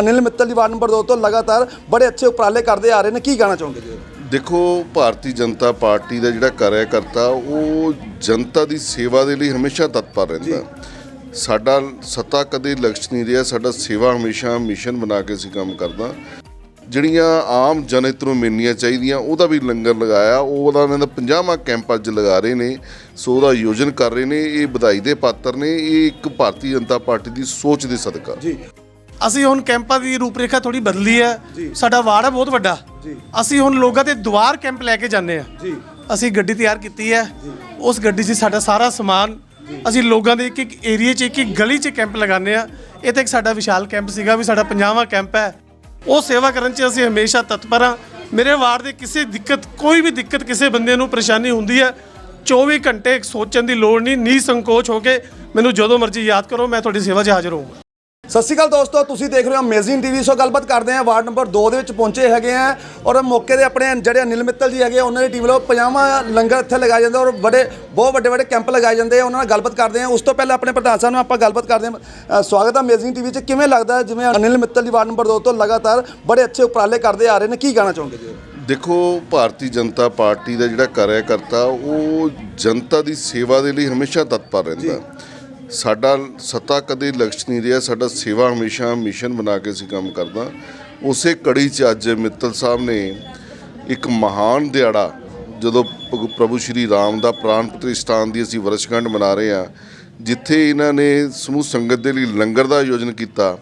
ਅਨਿਲ ਮਿੱਤਲ ਦੀ ward number 2 ਤੋਂ ਲਗਾਤਾਰ ਬੜੇ ਅੱਛੇ ਉਪਰਾਲੇ ਕਰਦੇ ਆ ਰਹੇ ਨੇ। ਕੀ ਕਹਿਣਾ ਚਾਹੋਗੇ ਜੀ? ਦੇਖੋ ਭਾਰਤੀ ਜਨਤਾ ਪਾਰਟੀ ਦਾ ਜਿਹੜਾ ਕਾਰਜਕਰਤਾ ਉਹ ਜਨਤਾ ਦੀ ਸੇਵਾ ਦੇ ਲਈ ਹਮੇਸ਼ਾ ਤਤਪਰ ਰਹਿੰਦਾ। ਸਾਡਾ ਸੱਤਾ ਕਦੇ ਲਕਸ਼ ਨਹੀਂ ਰਿਹਾ ਸਾਡਾ ਸੇਵਾ ਹਮੇਸ਼ਾ ਮਿਸ਼ਨ ਬਣਾ ਕੇ ਅਸੀਂ ਕੰਮ ਕਰਦਾ। ਜਿਹੜੀਆਂ ਆਮ ਜਨਹਿਤ ਨੂੰ ਮਿਲਣੀਆਂ ਚਾਹੀਦੀਆਂ ਉਹਦਾ ਵੀ ਲੰਗਰ ਲਗਾਇਆ। ਉਹ ਉਹਦਾ ਇਹਨਾਂ ਦਾ 50ਵਾਂ ਕੈਂਪ ਅੱਜ ਲਗਾ ਰਹੇ ਨੇ ਸੋ ਉਹਦਾ ਆਯੋਜਨ ਕਰ ਰਹੇ ਨੇ। ਇਹ ਵਧਾਈ ਦੇ ਪਾਤਰ ਨੇ। ਇਹ ਇੱਕ ਭਾਰਤੀ ਜਨਤਾ ਪਾਰਟੀ ਦੀ ਸੋਚ ਦੇ ਸਦਕਾ। ਜੀ। ਅਸੀਂ ਹੁਣ ਕੈਂਪਾਂ ਦੀ ਰੂਪਰੇਖਾ ਥੋੜੀ ਬਦਲੀ ਹੈ। ਸਾਡਾ ਵਾਰਡ ਹੈ ਬਹੁਤ ਵੱਡਾ। ਅਸੀਂ ਹੁਣ ਲੋਕਾਂ ਦੇ ਦੁਆਰ ਕੈਂਪ ਲੈ ਕੇ ਜਾਂਦੇ ਆ ਅਸੀਂ ਗੱਡੀ ਤਿਆਰ ਕੀਤੀ ਹੈ। ਉਸ ਗੱਡੀ 'ਚ ਸਾਡਾ ਸਾਰਾ ਸਮਾਨ। ਅਸੀਂ ਲੋਕਾਂ ਦੇ ਇੱਕ ਇੱਕ ਏਰੀਆ 'ਚ ਇੱਕ ਇੱਕ ਗਲੀ 'ਚ ਕੈਂਪ ਲਗਾਉਂਦੇ ਆ ਇਹ ਤਾਂ ਇੱਕ ਸਾਡਾ ਵਿਸ਼ਾਲ ਕੈਂਪ ਸੀਗਾ ਵੀ ਸਾਡਾ 50ਵਾਂ ਕੈਂਪ ਹੈ। ਉਹ ਸੇਵਾ ਕਰਨ 'ਚ ਅਸੀਂ ਹਮੇਸ਼ਾ ਤਤਪਰ ਹਾਂ। ਮੇਰੇ ਵਾਰਡ ਦੇ ਕਿਸੇ ਦਿੱਕਤ ਕੋਈ ਵੀ ਦਿੱਕਤ ਕਿਸੇ ਬੰਦੇ ਨੂੰ ਪਰੇਸ਼ਾਨੀ ਹੁੰਦੀ ਹੈ 24 ਘੰਟੇ ਸੋਚਣ ਦੀ ਲੋੜ ਨਹੀਂ ਨੀ ਸੰਕੋਚ ਹੋ ਕੇ ਮੈਨੂੰ ਜਦੋਂ ਮਰਜ਼ੀ ਯਾਦ ਕਰੋ ਮੈਂ ਤੁਹਾਡੀ ਸੇਵਾ 'ਚ ਹਾਜ਼ਰ ਹੋਊਂਗਾ। ਸਤਿ ਸ਼੍ਰੀ ਅਕਾਲ ਦੋਸਤੋ ਤੁਸੀਂ ਦੇਖ ਰਹੇ ਹੋ ਅਮੇਜ਼ਿੰਗ ਟੀਵੀ ਸੋ ਗੱਲਬਾਤ ਕਰਦੇ ਹਾਂ ਵਾਰਡ ਨੰਬਰ 2 ਦੇ ਵਿੱਚ ਪਹੁੰਚੇ ਹੈਗੇ ਆ ਔਰ ਮੌਕੇ ਦੇ ਆਪਣੇ ਜਿਹੜੇ ਅਨਿਲ ਮਿੱਤਲ ਜੀ ਹੈਗੇ ਆ, ਉਹਨਾਂ ਦੀ ਟੀਮ ਵੱਲੋਂ 50ਵਾਂ ਲੰਗਰ ਇੱਥੇ ਲਗਾਇਆ ਜਾਂਦਾ ਔਰ ਬੜੇ ਬਹੁਤ ਵੱਡੇ ਵੱਡੇ ਕੈਂਪ ਲਗਾਏ ਜਾਂਦੇ ਆ ਉਹਨਾਂ ਨਾਲ ਗੱਲਬਾਤ ਕਰਦੇ ਆ ਉਸ ਤੋਂ ਪਹਿਲਾਂ ਆਪਣੇ ਪ੍ਰਧਾਨ ਸਾਹਿਬ ਨਾਲ ਆਪਾਂ ਗੱਲਬਾਤ ਕਰਦੇ ਹਾਂ। ਅ, ਸਵਾਗਤ ਹੈ ਅਮੇਜ਼ਿੰਗ ਟੀਵੀ 'ਚ। ਕਿਵੇਂ ਲੱਗਦਾ ਹੈ ਜਿਵੇਂ ਅਨਿਲ ਮਿੱਤਲ ਦੀ ਵਾਰਡ ਨੰਬਰ 2 ਤੋਂ ਲਗਾਤਾਰ ਬੜੇ ਅੱਛੇ ਉਪਰਾਲੇ ਕਰਦੇ ਆ ਰਹੇ ਨੇ ਕੀ ਕਹਿਣਾ ਚਾਹੋਗੇ ਜੀ? ਦੇਖੋ ਭਾਰਤੀ ਜਨਤਾ ਪਾਰਟੀ ਦਾ ਜਿਹੜਾ ਕਾਰਜਕਰਤਾ ਉਹ ਜਨਤਾ ਦੀ ਸੇਵਾ ਦੇ ਲਈ ਹਮੇਸ਼ਾ ਤਤਪਰ ਰਹਿੰਦਾ। ਸਾਡਾ ਸੱਤਾ ਕਦੇ ਲਕਸ਼ ਨਹੀਂ ਰਿਹਾ, ਸਾਡਾ ਸੇਵਾ ਹਮੇਸ਼ਾ ਮਿਸ਼ਨ ਬਣਾ ਕੇ ਅਸੀਂ ਕੰਮ ਕਰਦਾ। ਉਸੇ ਕੜੀ 'ਚ ਅੱਜ ਮਿੱਤਲ ਸਾਹਿਬ ਨੇ ਇੱਕ ਮਹਾਨ ਦਿਹਾੜਾ, ਜਦੋਂ ਪ- ਪ੍ਰਭੂ ਸ਼੍ਰੀ ਰਾਮ ਦਾ ਪ੍ਰਾਣ ਪ੍ਰਤਿਸ਼ਠਾਨ ਦੀ ਅਸੀਂ ਵਰਸ਼ਗੰਢ ਮਨਾ ਰਹੇ ਹਾਂ, ਜਿੱਥੇ ਇਹਨਾਂ ਨੇ ਸਮੂਹ ਸੰਗਤ ਦੇ ਲਈ ਲੰਗਰ ਦਾ ਆਯੋਜਨ ਕੀਤਾ,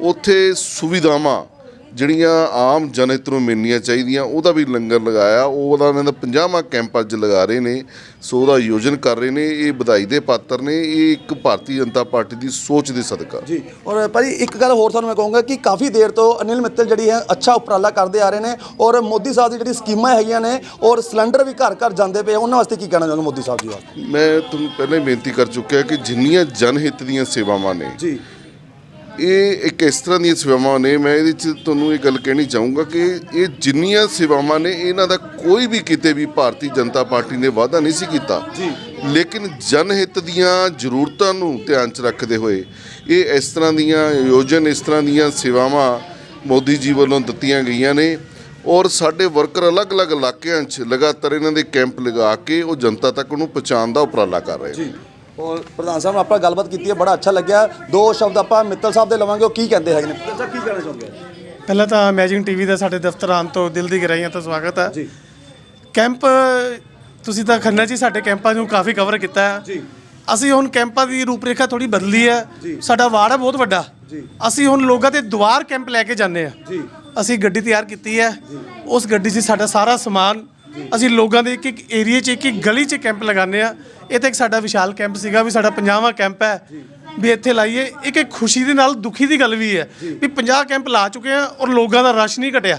ਉੱਥੇ ਸੁਵਿਧਾਵਾਂ ਜਿਹੜੀਆਂ ਆਮ ਜਨਹਿਤ ਨੂੰ ਮਿਲਣੀਆਂ ਚਾਹੀਦੀਆਂ ਉਹਦਾ ਵੀ ਲੰਗਰ ਲਗਾਇਆ। ਉਹ ਉਹਦਾ ਇਹਨਾਂ ਦਾ 50ਵਾਂ ਕੈਂਪ ਅੱਜ ਲਗਾ ਰਹੇ ਨੇ ਸੋ ਉਹਦਾ ਆਯੋਜਨ ਕਰ ਰਹੇ ਨੇ ਇਹ ਵਧਾਈ ਦੇ ਪਾਤਰ ਨੇ ਇਹ ਇੱਕ ਭਾਰਤੀ ਜਨਤਾ ਪਾਰਟੀ ਦੀ ਸੋਚ ਦੇ ਸਦਕਾ। ਜੀ ਔਰ ਭਾਜੀ ਇੱਕ ਗੱਲ ਹੋਰ ਤੁਹਾਨੂੰ ਮੈਂ ਕਹੂੰਗਾ ਕਿ ਕਾਫੀ ਦੇਰ ਤੋਂ ਅਨਿਲ ਮਿੱਤਲ ਜਿਹੜੀ ਹੈ ਅੱਛਾ ਉਪਰਾਲਾ ਕਰਦੇ ਆ ਰਹੇ ਨੇ ਔਰ ਮੋਦੀ ਸਾਹਿਬ ਦੀ ਜਿਹੜੀ ਸਕੀਮਾਂ ਹੈਗੀਆਂ ਨੇ ਔਰ ਸਿਲੰਡਰ ਵੀ ਘਰ ਘਰ ਜਾਂਦੇ ਪਏ ਉਹਨਾਂ ਵਾਸਤੇ ਕੀ ਕਹਿਣਾ ਚਾਹੁੰਦੇ ਮੋਦੀ ਸਾਹਿਬ ਜੀ ਵਾਸਤੇ ਮੈਂ ਤੁਹਾਨੂੰ ਪਹਿਲਾਂ ਹੀ ਬੇਨਤੀ ਕਰ ਚੁੱਕਿਆ ਕਿ ਜਿੰਨੀਆਂ ਜਨਹਿਤ ਦੀਆਂ ਸੇਵਾਵਾਂ ਨੇ ਜੀ। ਇਹ ਇੱਕ ਇਸ ਤਰ੍ਹਾਂ ਦੀਆਂ ਸੇਵਾਵਾਂ ਨੇ ਮੈਂ ਇਹਦੇ ਚ ਤੁਹਾਨੂੰ ਇਹ ਗੱਲ ਕਹਿਣੀ ਚਾਹੂੰਗਾ ਕਿ ਇਹ ਜਿੰਨੀਆਂ ਸੇਵਾਵਾਂ ਨੇ ਇਹਨਾਂ ਦਾ ਕੋਈ ਵੀ ਕਿਤੇ ਵੀ ਭਾਰਤੀ ਜਨਤਾ ਪਾਰਟੀ ਨੇ ਵਾਅਦਾ ਨਹੀਂ ਸੀ ਕੀਤਾ। ਜੀ। ਲੇਕਿਨ ਜਨਹਿਤ ਦੀਆਂ ਜ਼ਰੂਰਤਾਂ ਨੂੰ ਧਿਆਨ ਚ ਰੱਖਦੇ ਹੋਏ ਇਹ ਇਸ ਤਰ੍ਹਾਂ ਦੀਆਂ ਆਯੋਜਨ ਇਸ ਤਰ੍ਹਾਂ ਦੀਆਂ ਸੇਵਾਵਾਂ ਮੋਦੀ ਜੀ ਵੱਲੋਂ ਦਿੱਤੀਆਂ ਗਈਆਂ ਨੇ ਔਰ ਸਾਡੇ ਵਰਕਰ ਅਲੱਗ-ਅਲੱਗ ਇਲਾਕਿਆਂ 'ਚ ਲਗਾਤਾਰ ਇਹਨਾਂ ਦੇ ਕੈਂਪ ਲਗਾ ਕੇ ਉਹ ਜਨਤਾ ਤੱਕ ਉਹਨੂੰ ਪਹੁੰਚਾਉਣ ਦਾ ਉਪਰਾਲਾ ਕਰ ਰਹੇ ਨੇ। ਔਰ ਪ੍ਰਧਾਨ ਸਾਹਿਬ ਨਾਲ ਆਪਾਂ ਗੱਲਬਾਤ ਕੀਤੀ ਹੈ ਬੜਾ ਅੱਛਾ ਲੱਗਿਆ। ਦੋ ਸ਼ਬਦ ਆਪਾਂ ਮਿੱਤਲ ਸਾਹਿਬ ਦੇ ਲਵਾਂਗੇ ਉਹ ਕੀ ਕਹਿੰਦੇ ਹੈਗੇ ਨੇ? ਮਿੱਤਲ ਸਾਹਿਬ ਕੀ ਕਹਿਣਾ ਚਾਹੁੰਦੇ ਪਹਿਲਾਂ ਤਾਂ ਅਮੇਜ਼ਿੰਗ ਟੀਵੀ ਦਾ ਸਾਡੇ ਦਫ਼ਤਰ ਆਉਣ ਤੋਂ ਦਿਲ ਦੀ ਗਹਿਰਾਈਆਂ ਤੋਂ ਸਵਾਗਤ ਹੈ। ਜੀ। ਕੈਂਪ ਤੁਸੀਂ ਤਾਂ ਖੰਨਾ ਜੀ ਸਾਡੇ ਕੈਂਪਾਂ ਨੂੰ ਕਾਫੀ ਕਵਰ ਕੀਤਾ ਹੈ। ਜੀ। ਅਸੀਂ ਹੁਣ ਕੈਂਪਾਂ ਦੀ ਰੂਪਰੇਖਾ ਥੋੜੀ ਬਦਲੀ ਹੈ। ਸਾਡਾ ਵਾਰਡ ਹੈ ਬਹੁਤ ਵੱਡਾ। ਜੀ। ਅਸੀਂ ਹੁਣ ਲੋਕਾਂ ਦੇ ਦੁਆਰ ਕੈਂਪ ਲੈ ਕੇ ਜਾਂਦੇ ਆ ਜੀ। ਅਸੀਂ ਗੱਡੀ ਤਿਆਰ ਕੀਤੀ ਹੈ। ਉਸ ਗੱਡੀ 'ਚ ਸਾਡਾ ਸਾਰਾ ਸਮਾਨ ਅਸੀਂ ਲੋਕਾਂ ਦੇ ਇੱਕ ਇੱਕ ਏਰੀਆ 'ਚ ਇੱਕ ਇੱਕ ਗਲੀ 'ਚ ਕੈਂਪ ਲਗਾਉਂਦੇ ਆ ਇਹ ਤਾਂ ਇੱਕ ਸਾਡਾ ਵਿਸ਼ਾਲ ਕੈਂਪ ਸੀਗਾ ਵੀ ਸਾਡਾ 50ਵਾਂ ਕੈਂਪ ਹੈ। ਵੀ ਇੱਥੇ ਲਾਈਏ ਇੱਕ ਇੱਕ ਖੁਸ਼ੀ ਦੇ ਨਾਲ ਦੁਖੀ ਦੀ ਗੱਲ ਵੀ ਹੈ। ਵੀ 50 ਕੈਂਪ ਲਾ ਚੁੱਕੇ ਆ ਔਰ ਲੋਕਾਂ ਦਾ ਰਸ਼ ਨਹੀਂ ਘਟਿਆ।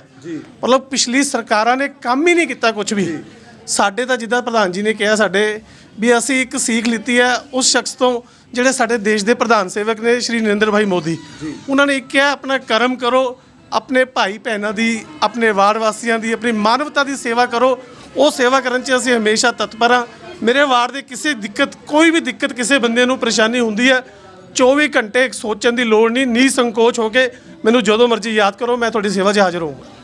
ਮਤਲਬ ਪਿਛਲੀ ਸਰਕਾਰਾਂ ਨੇ ਕੰਮ ਹੀ ਨਹੀਂ ਕੀਤਾ ਕੁਝ ਵੀ। ਸਾਡੇ ਤਾਂ ਜਿੱਦਾਂ ਪ੍ਰਧਾਨ ਜੀ ਨੇ ਕਿਹਾ ਸਾਡੇ ਵੀ ਅਸੀਂ ਇੱਕ ਸੀਖ ਲਿੱਤੀ ਹੈ ਉਸ ਸ਼ਖਸ ਤੋਂ ਜਿਹੜੇ ਸਾਡੇ ਦੇਸ਼ ਦੇ ਪ੍ਰਧਾਨ ਸੇਵਕ ਨੇ ਸ਼੍ਰੀ ਨਰਿੰਦਰ ਭਾਈ ਮੋਦੀ ਉਹਨਾਂ ਨੇ ਇੱਕ ਕਿਹਾ ਆਪਣਾ ਕਰਮ ਕਰੋ ਆਪਣੇ ਭਾਈ ਭੈਣਾਂ ਦੀ ਆਪਣੇ ਵਾਰਡ ਵਾਸੀਆਂ ਦੀ ਆਪਣੀ ਮਾਨਵਤਾ ਦੀ ਸੇਵਾ ਕਰੋ। ਉਹ ਸੇਵਾ ਕਰਨ 'ਚ ਅਸੀਂ ਹਮੇਸ਼ਾ ਤਤਪਰ ਹਾਂ। ਮੇਰੇ ਵਾਰਡ ਦੇ ਕਿਸੇ ਦਿੱਕਤ ਕੋਈ ਵੀ ਦਿੱਕਤ ਕਿਸੇ ਬੰਦੇ ਨੂੰ ਪਰੇਸ਼ਾਨੀ ਹੁੰਦੀ ਹੈ 24 ਘੰਟੇ ਸੋਚਣ ਦੀ ਲੋੜ ਨਹੀਂ ਨੀ ਸੰਕੋਚ ਹੋ ਕੇ ਮੈਨੂੰ ਜਦੋਂ ਮਰਜ਼ੀ ਯਾਦ ਕਰੋ ਮੈਂ ਤੁਹਾਡੀ ਸੇਵਾ 'ਚ ਹਾਜ਼ਰ ਹੋਊਂਗਾ।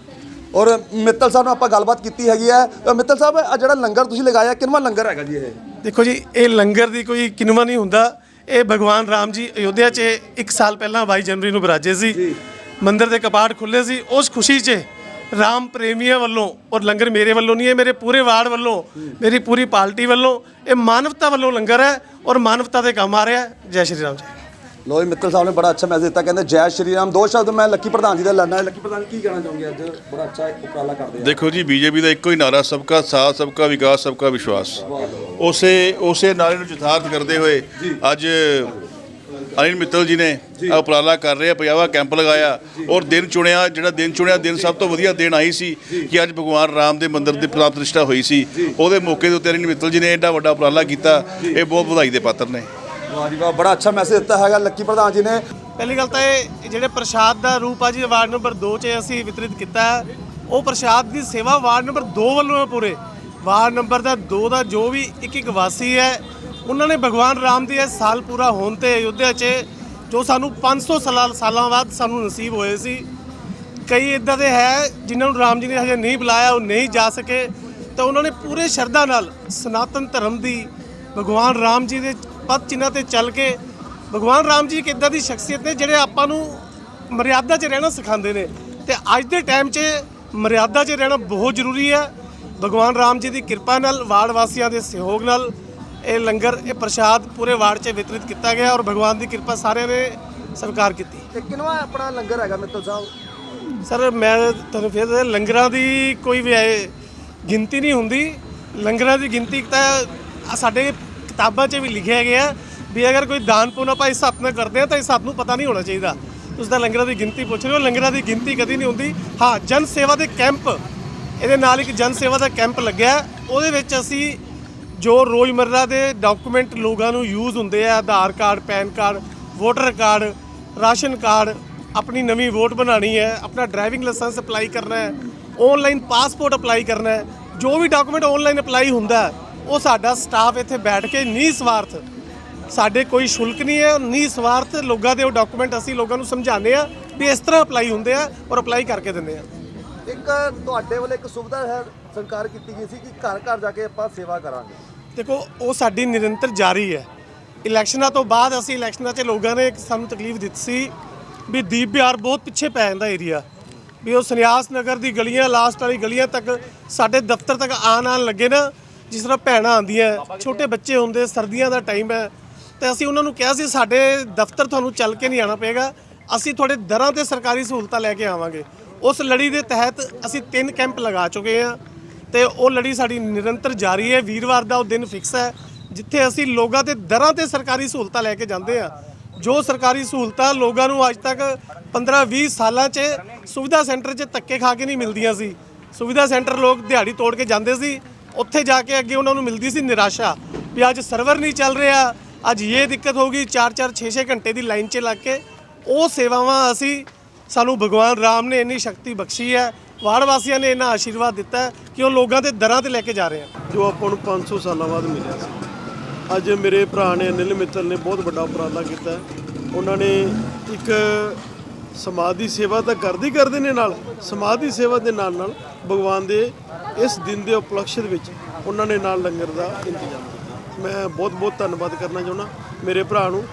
ਔਰ ਮਿੱਤਲ ਸਾਹਿਬ ਨਾਲ ਆਪਾਂ ਗੱਲਬਾਤ ਕੀਤੀ ਹੈਗੀ ਹੈ। ਮਿੱਤਲ ਸਾਹਿਬ ਆਹ ਜਿਹੜਾ ਲੰਗਰ ਤੁਸੀਂ ਲਗਾਇਆ ਕਿੰਨਵਾਂ ਲੰਗਰ ਹੈਗਾ ਜੀ ਇਹ? ਦੇਖੋ ਜੀ ਇਹ ਲੰਗਰ ਦੀ ਕੋਈ ਕਿਨਵਾ ਨਹੀਂ ਹੁੰਦਾ। ਇਹ ਭਗਵਾਨ ਰਾਮ ਜੀ ਅਯੋਧਿਆ 'ਚ ਇੱਕ ਸਾਲ ਪਹਿਲਾਂ 22 ਜਨਵਰੀ ਨੂੰ ਬਿਰਾਜੇ ਸੀ। ਮੰਦਿਰ ਦੇ ਕਪਾਟ ਖੁੱਲੇ ਸੀ ਉਸ ਖੁਸ਼ੀ 'ਚ ਰਾਮ ਪ੍ਰੇਮੀਆਂ ਵੱਲੋਂ ਔਰ ਲੰਗਰ ਮੇਰੇ ਵੱਲੋਂ ਨਹੀਂ ਹੈ ਮੇਰੇ ਪੂਰੇ ਵਾਰਡ ਵੱਲੋਂ ਮੇਰੀ ਪੂਰੀ ਪਾਰਟੀ ਵੱਲੋਂ ਇਹ ਮਾਨਵਤਾ ਵੱਲੋਂ ਲੰਗਰ ਹੈ ਔਰ ਮਾਨਵਤਾ ਦੇ ਕੰਮ ਆ ਰਿਹਾ ਹੈ। ਜੈ ਸ਼੍ਰੀ ਰਾਮ ਜੀ। ਲੋ ਜੀ ਮਿੱਤਲ ਸਾਹਿਬ ਨੇ ਬੜਾ ਅੱਛਾ ਮੈਸੇਜ ਦਿੱਤਾ ਕਹਿੰਦੇ ਜੈ ਸ਼੍ਰੀ ਰਾਮ ਦੋ ਸ਼ਬਦ ਮੈਂ ਲੱਕੀ ਪ੍ਰਧਾਨ ਜੀ ਦਾ ਲੜਨਾ ਹੈ। ਲੱਕੀ ਪ੍ਰਧਾਨ ਕੀ ਕਹਿਣਾ ਚਾਹੋਗੇ ਅੱਜ? ਬੜਾ ਅੱਛਾ ਉਪਰਾਲਾ ਕਰਦੇ ਆ। ਦੇਖੋ ਜੀ ਬੀਜੇਪੀ ਦਾ ਇੱਕੋ ਹੀ ਨਾਰਾ ਸਬਕਾ ਸਾਥ ਸਬਕਾ ਵਿਕਾਸ ਸਬਕਾ ਵਿਸ਼ਵਾਸ। ਉਸੇ ਉਸੇ ਨਾਰੇ ਨੂੰ ਯਥਾਰਥ ਕਰਦੇ ਹੋਏ ਅੱਜ ਅਨਿਲ ਮਿੱਤਲ ਜੀ ਨੇ ਉਪਰਾਲਾ ਕਰ ਰਹੇ ਆ ਪੰਜਾਬਾ ਕੈਂਪ ਲਗਾਇਆ ਔਰ ਦਿਨ ਚੁਣਿਆ ਜਿਹੜਾ ਦਿਨ ਚੁਣਿਆ ਦਿਨ ਸਭ ਤੋਂ ਵਧੀਆ ਦਿਨ ਆਈ ਸੀ ਕਿ ਅੱਜ ਭਗਵਾਨ ਰਾਮ ਦੇ ਮੰਦਿਰ ਦੀ ਪ੍ਰਾਣ ਪ੍ਰਤਿਸ਼ਠਾ ਹੋਈ ਸੀ। ਉਹਦੇ ਮੌਕੇ ਦੇ ਉੱਤੇ ਅਨਿਲ ਮਿੱਤਲ ਜੀ ਨੇ ਐਡਾ ਵੱਡਾ ਉਪਰਾਲਾ ਕੀਤਾ। ਇਹ ਬਹੁਤ ਵਧਾਈ ਦੇ ਪਾਤਰ ਨੇ। ਵਾਹ ਜੀ ਵਾਹ ਬੜਾ ਅੱਛਾ ਮੈਸੇਜ ਦਿੱਤਾ ਹੈਗਾ ਲੱਕੀ ਪ੍ਰਧਾਨ ਜੀ ਨੇ। ਪਹਿਲੀ ਗੱਲ ਤਾਂ ਇਹ ਜਿਹੜੇ ਪ੍ਰਸ਼ਾਦ ਦਾ ਰੂਪ ਆ ਜੀ ਵਾਰਡ ਨੰਬਰ 2 'ਚ ਅਸੀਂ ਵਿਤਰਿਤ ਕੀਤਾ। ਉਹ ਪ੍ਰਸ਼ਾਦ ਦੀ ਸੇਵਾ ਵਾਰਡ ਨੰਬਰ 2 ਵੱਲੋਂ ਹੈ ਪੂਰੇ। ਵਾਰਡ ਨੰਬਰ ਦਾ 2 ਦਾ ਜੋ ਵੀ ਇੱਕ ਇੱਕ ਵਾਸੀ ਹੈ ਉਹਨਾਂ ਨੇ ਭਗਵਾਨ ਰਾਮ ਦੇ ਇਹ ਸਾਲ ਪੂਰਾ ਹੋਣ ਤੇ ਅਯੁੱਧਿਆ 'ਚ ਜੋ ਸਾਨੂੰ 500 ਸਾਲਾਂ ਸਾਲਾਂ ਬਾਅਦ ਸਾਨੂੰ ਨਸੀਬ ਹੋਏ ਸੀ। ਕਈ ਇਦਾਂ ਦੇ ਹੈ ਜਿਨ੍ਹਾਂ ਨੂੰ ਰਾਮ ਜੀ ਨੇ ਹਜੇ ਨਹੀਂ ਬੁਲਾਇਆ, ਉਹ ਨਹੀਂ ਜਾ ਸਕੇ। ਤਾਂ ਉਹਨਾਂ ਨੇ ਪੂਰੇ ਸ਼ਰਧਾ ਨਾਲ ਸਨਾਤਨ ਧਰਮ ਦੀ ਭਗਵਾਨ ਰਾਮ ਜੀ ਦੇ ਪਦ ਚਿੰਨ੍ਹਾਂ ਤੇ ਚੱਲ ਕੇ ਭਗਵਾਨ ਰਾਮ ਜੀ ਇੱਕ ਇਦਾਂ ਦੀ ਸ਼ਖਸੀਅਤ ਨੇ ਜਿਹੜੇ ਆਪਾਂ ਨੂੰ ਮਰਿਆਦਾ 'ਚ ਰਹਿਣਾ ਸਿਖਾਉਂਦੇ ਨੇ। ਤੇ ਅੱਜ ਦੇ ਟਾਈਮ 'ਚ ਮਰਿਆਦਾ 'ਚ ਰਹਿਣਾ ਬਹੁਤ ਜ਼ਰੂਰੀ ਹੈ। ਭਗਵਾਨ ਰਾਮ ਜੀ ਦੀ ਕਿਰਪਾ ਨਾਲ ਵਾਰਡ ਵਾਸੀਆਂ ਦੇ ਸਹਿਯੋਗ ਨਾਲ ਇਹ ਲੰਗਰ ਇਹ ਪ੍ਰਸ਼ਾਦ ਪੂਰੇ ਵਾਰਡ 'ਚ ਵਿਤਰਿਤ ਕੀਤਾ ਗਿਆ ਔਰ ਭਗਵਾਨ ਦੀ ਕਿਰਪਾ ਸਾਰਿਆਂ ਨੇ ਸਵੀਕਾਰ ਕੀਤੀ। ਤੇ ਕਿੰਨਵਾ ਆਪਣਾ ਲੰਗਰ ਹੈਗਾ ਮਿੱਤਲ ਸਾਹਿਬ? ਸਰ ਮੈਂ ਤੁਹਾਨੂੰ ਫਿਰ ਲੰਗਰਾਂ ਦੀ ਕੋਈ ਵੀ ਗਿਣਤੀ ਨਹੀਂ ਹੁੰਦੀ। ਲੰਗਰਾਂ ਦੀ ਗਿਣਤੀ ਤਾਂ ਸਾਡੇ ਕਿਤਾਬਾਂ 'ਚ ਵੀ ਲਿਖਿਆ ਗਿਆ ਵੀ ਅਗਰ ਕੋਈ ਦਾਨ ਪੁੰਨ ਆਪਾਂ ਇਸ ਹੱਥ ਨਾਲ ਕਰਦੇ ਆ ਤਾਂ ਇਸ ਹੱਥ ਨੂੰ ਪਤਾ ਨਹੀਂ ਹੋਣਾ ਚਾਹੀਦਾ। ਤੁਸੀਂ ਤਾਂ ਲੰਗਰਾਂ ਦੀ ਗਿਣਤੀ ਪੁੱਛ ਰਹੇ ਹੋ ਲੰਗਰਾਂ ਦੀ ਗਿਣਤੀ ਕਦੀ ਨਹੀਂ ਹੁੰਦੀ। ਹਾਂ ਜਨ ਸੇਵਾ ਦੇ ਕੈਂਪ ਇਹਦੇ ਨਾਲ ਇੱਕ ਜਨ ਸੇਵਾ ਦਾ ਕੈਂਪ ਲੱਗਿਆ। ਉਹਦੇ ਵਿੱਚ ਅਸੀਂ ਜੋ ਰੋਜ਼ਮਰਰਾ ਦੇ ਡਾਕੂਮੈਂਟ ਲੋਕਾਂ ਨੂੰ ਯੂਜ਼ ਹੁੰਦੇ ਆ, Aadhaar card, PAN card, voter card, ration card, ਆਪਣੀ ਨਵੀਂ ਵੋਟ ਬਣਾਣੀ ਹੈ, ਆਪਣਾ ਡਰਾਈਵਿੰਗ ਲਾਇਸੈਂਸ ਅਪਲਾਈ ਕਰਨਾ ਹੈ ਆਨਲਾਈਨ ਪਾਸਪੋਰਟ ਅਪਲਾਈ ਕਰਨਾ ਹੈ, ਜੋ ਵੀ ਡਾਕੂਮੈਂਟ ਆਨਲਾਈਨ ਅਪਲਾਈ ਹੁੰਦਾ ਉਹ ਸਾਡਾ ਸਟਾਫ ਇੱਥੇ ਬੈਠ ਕੇ ਨਿਸਵਾਰਥ, ਸਾਡੇ ਕੋਈ ਸ਼ੁਲਕ ਨਹੀਂ ਹੈ, ਨਿਸਵਾਰਥ ਲੋਕਾਂ ਦੇ ਉਹ ਡਾਕੂਮੈਂਟ ਅਸੀਂ ਲੋਕਾਂ ਨੂੰ ਸਮਝਾਉਂਦੇ ਆ ਵੀ ਇਸ ਤਰ੍ਹਾਂ ਅਪਲਾਈ ਹੁੰਦੇ ਆ ਔਰ ਅਪਲਾਈ ਕਰਕੇ ਦਿੰਦੇ ਆ। ਇੱਕ ਤੁਹਾਡੇ ਵੱਲ ਇੱਕ ਸੁਵਿਧਾ ਹੈ ਸਰਕਾਰ ਕੀਤੀ ਗਈ ਸੀ ਕਿ ਘਰ ਘਰ ਜਾ ਕੇ ਆਪਾਂ ਸੇਵਾ ਕਰਾਂਗੇ। ਦੇਖੋ, ਉਹ ਸਾਡੀ ਨਿਰੰਤਰ ਜਾਰੀ ਹੈ। ਇਲੈਕਸ਼ਨਾਂ ਤੋਂ ਬਾਅਦ ਅਸੀਂ ਇਲੈਕਸ਼ਨਾਂ 'ਚ ਲੋਕਾਂ ਨੇ ਸਾਨੂੰ ਤਕਲੀਫ ਦਿੱਤੀ ਸੀ ਵੀ ਦੀਪ ਬਿਹਾਰ ਬਹੁਤ ਪਿੱਛੇ ਪੈ ਜਾਂਦਾ ਏਰੀਆ। ਵੀ ਉਹ ਸੰਨਿਆਸ ਨਗਰ ਦੀ ਗਲੀਆਂ, ਲਾਸਟ ਵਾਲੀ ਗਲੀਆਂ ਤੱਕ, ਸਾਡੇ ਦਫ਼ਤਰ ਤੱਕ ਆਣ ਆਣ ਲੱਗੇ ਨਾ, ਜਿਸ ਤਰ੍ਹਾਂ ਭੈਣਾਂ ਆਉਂਦੀਆਂ, ਛੋਟੇ ਬੱਚੇ ਹੁੰਦੇ, ਸਰਦੀਆਂ ਦਾ ਟਾਈਮ ਹੈ। ਤੇ ਅਸੀਂ ਉਹਨਾਂ ਨੂੰ ਕਿਹਾ ਸੀ, ਸਾਡੇ ਦਫ਼ਤਰ ਤੁਹਾਨੂੰ ਚੱਲ ਕੇ ਨਹੀਂ ਆਣਾ ਪਏਗਾ। ਅਸੀਂ ਤੁਹਾਡੇ ਦਰਾਂ ਤੇ ਸਰਕਾਰੀ ਸਹੂਲਤਾਂ ਲੈ ਕੇ ਆਵਾਂਗੇ। ਉਸ ਲੜੀ ਦੇ ਤਹਿਤ ਅਸੀਂ ਤਿੰਨ ਕੈਂਪ ਲਗਾ ਚੁੱਕੇ ਹਾਂ। ਤੇ ਉਹ ਲੜੀ ਸਾਡੀ ਨਿਰੰਤਰ ਜਾਰੀ ਹੈ। ਵੀਰਵਾਰ ਦਾ ਉਹ ਦਿਨ ਫਿਕਸ ਹੈ, ਜਿੱਥੇ ਅਸੀਂ ਲੋਕਾਂ ਦੇ ਦਰਾਂ ਤੇ ਸਰਕਾਰੀ ਸਹੂਲਤਾਂ ਲੈ ਕੇ ਜਾਂਦੇ ਆ ਜੋ ਸਰਕਾਰੀ ਸਹੂਲਤਾਂ ਲੋਕਾਂ ਨੂੰ ਅੱਜ ਤੱਕ 15-20 ਸਾਲਾਂ 'ਚ ਸੁਵਿਧਾ ਸੈਂਟਰ 'ਚ ਧੱਕੇ ਖਾ ਕੇ ਨਹੀਂ ਮਿਲਦੀਆਂ ਸੀ। ਸੁਵਿਧਾ ਸੈਂਟਰ ਲੋਕ ਦਿਹਾੜੀ ਤੋੜ ਕੇ ਜਾਂਦੇ ਸੀ। ਉੱਥੇ ਜਾ ਕੇ ਅੱਗੇ ਉਹਨਾਂ ਨੂੰ ਮਿਲਦੀ ਸੀ ਨਿਰਾਸ਼ਾ ਵੀ ਅੱਜ ਸਰਵਰ ਨਹੀਂ ਚੱਲ ਰਿਹਾ, ਅੱਜ ਇਹ ਦਿੱਕਤ ਹੋ ਗਈ 4-4 6-6 ਘੰਟੇ ਦੀ ਲਾਈਨ 'ਚ ਲੱਗ ਕੇ। ਉਹ ਸੇਵਾਵਾਂ ਅਸੀਂ, ਸਾਨੂੰ ਭਗਵਾਨ ਰਾਮ ਨੇ ਇੰਨੀ ਸ਼ਕਤੀ ਬਖਸ਼ੀ ਹੈ। ਵਾਰਡ ਵਾਸੀਆਂ ਨੇ ਇੰਨਾ ਆਸ਼ੀਰਵਾਦ ਦਿੱਤਾ ਹੈ ਕਿ ਉਹ ਲੋਕਾਂ ਦੇ ਦਰਾਂ ਤੇ ਲੈ ਕੇ ਜਾ ਰਹੇ ਆ ਜੋ ਆਪਾਂ ਨੂੰ 500 ਸਾਲਾਂ ਬਾਅਦ ਮਿਲਿਆ ਸੀ। ਅੱਜ ਮੇਰੇ ਭਰਾ ਨੇ ਅਨਿਲ ਮਿੱਤਲ ਨੇ ਬਹੁਤ ਵੱਡਾ ਉਪਰਾਲਾ ਕੀਤਾ। ਉਹਨਾਂ ਨੇ ਇੱਕ ਸਮਾਜ ਦੀ ਸੇਵਾ ਤਾਂ ਕਰਦੇ ਕਰਦੇ ਨੇ ਨਾਲ ਸਮਾਜ ਦੀ ਸੇਵਾ ਦੇ ਨਾਲ ਨਾਲ ਭਗਵਾਨ ਦੇ ਇਸ ਦਿਨ ਦੇ ਉਪਲਕਸ਼ ਦੇ ਵਿੱਚ ਉਹਨਾਂ ਨੇ ਨਾਲ ਲੰਗਰ ਦਾ ਇੰਤਜ਼ਾਮ ਕੀਤਾ। ਮੈਂ ਬਹੁਤ ਬਹੁਤ ਧੰਨਵਾਦ ਕਰਨਾ ਚਾਹੁੰਦਾ ਮੇਰੇ ਭਰਾ ਨੂੰ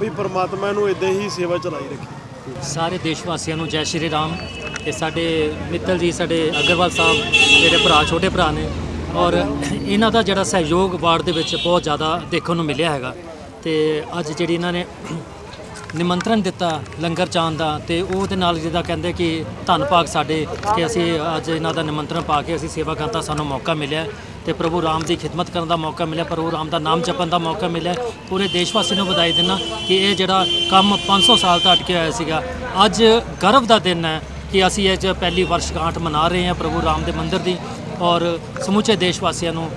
ਵੀ ਪਰਮਾਤਮਾ ਨੂੰ ਇਦਾਂ ਹੀ ਸੇਵਾ ਚਲਾਈ ਰੱਖੇ। ਸਾਰੇ ਦੇਸ਼ ਵਾਸੀਆਂ ਨੂੰ ਜੈ ਸ਼੍ਰੀ ਰਾਮ। ਤੇ ਸਾਡੇ ਮਿੱਤਲ ਜੀ, ਸਾਡੇ ਅਗਰਵਾਲ ਸਾਹਿਬ, ਮੇਰੇ ਭਰਾ, ਛੋਟੇ ਭਰਾ ਨੇ ਔਰ ਇਹਨਾਂ ਦਾ ਜਿਹੜਾ ਸਹਿਯੋਗ ਵਾਰਡ ਦੇ ਵਿੱਚ ਬਹੁਤ ਜ਼ਿਆਦਾ ਦੇਖਣ ਨੂੰ ਮਿਲਿਆ ਹੈਗਾ ਤੇ ਅੱਜ ਜਿਹੜੀ ਇਹਨਾਂ ਨੇ ਨਿਮੰਤਰਣ ਦਿੱਤਾ ਲੰਗਰ ਚਾਨ ਦਾ ਤੇ ਉਹਦੇ ਨਾਲ ਜਿਹਦਾ ਕਹਿੰਦੇ ਕਿ ਧੰਨ ਭਾਗ ਸਾਡੇ ਕਿ ਅਸੀਂ ਅੱਜ ਇਹਨਾਂ ਦਾ ਨਿਮੰਤਰਣ ਪਾ ਕੇ ਅਸੀਂ ਸੇਵਾ ਕਰਨ ਦਾ ਸਾਨੂੰ ਮੌਕਾ ਮਿਲਿਆ ਤੇ ਪ੍ਰਭੂ ਰਾਮ ਦੀ ਖਿਦਮਤ ਕਰਨ ਦਾ ਮੌਕਾ ਮਿਲਿਆ, ਪ੍ਰਭੂ ਰਾਮ ਦਾ ਨਾਮ ਜਪਣ ਦਾ ਮੌਕਾ ਮਿਲਿਆ। ਪੂਰੇ ਦੇਸ਼ ਵਾਸੀ ਨੂੰ ਵਧਾਈ ਦਿੰਦਾ ਕਿ ਇਹ ਜਿਹੜਾ ਕੰਮ 500 ਸਾਲ ਤੋਂ ਅਟਕਿਆ ਹੋਇਆ ਸੀਗਾ, ਅੱਜ ਗਰਵ ਦਾ ਦਿਨ ਹੈ ਕਿ ਅਸੀਂ ਇਹ 'ਚ ਪਹਿਲੀ ਵਰਸ਼ਗਾਂਠ ਮਨਾ ਰਹੇ ਹਾਂ ਪ੍ਰਭੂ ਰਾਮ ਦੇ ਮੰਦਿਰ ਦੀ ਔਰ ਸਮੁੱਚੇ ਦੇਸ਼ ਵਾਸੀਆਂ ਨੂੰ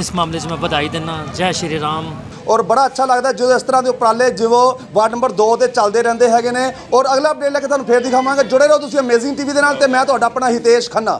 ਇਸ ਮਾਮਲੇ 'ਚ ਮੈਂ ਵਧਾਈ ਦਿੰਦਾ ਜੈ ਸ਼੍ਰੀ ਰਾਮ। ਔਰ ਬੜਾ ਅੱਛਾ ਲੱਗਦਾ ਜਦੋਂ ਇਸ ਤਰ੍ਹਾਂ ਦੇ ਉਪਰਾਲੇ ਜਿਵੇਂ ਵਾਰਡ ਨੰਬਰ 2 ਤੇ ਚੱਲਦੇ ਰਹਿੰਦੇ ਹੈਗੇ ਨੇ। ਔਰ ਅਗਲਾ ਅਪਡੇਟ ਲੈ ਕੇ ਤੁਹਾਨੂੰ ਫੇਰ ਦਿਖਾਵਾਂਗੇ। ਜੁੜੇ ਰਹੋ ਤੁਸੀਂ ਅਮੇਜ਼ਿੰਗ ਟੀਵੀ ਦੇ ਨਾਲ ਤੇ ਮੈਂ ਤੁਹਾਡਾ ਆਪਣਾ ਹਿਤੇਸ਼ ਖੰਨਾ।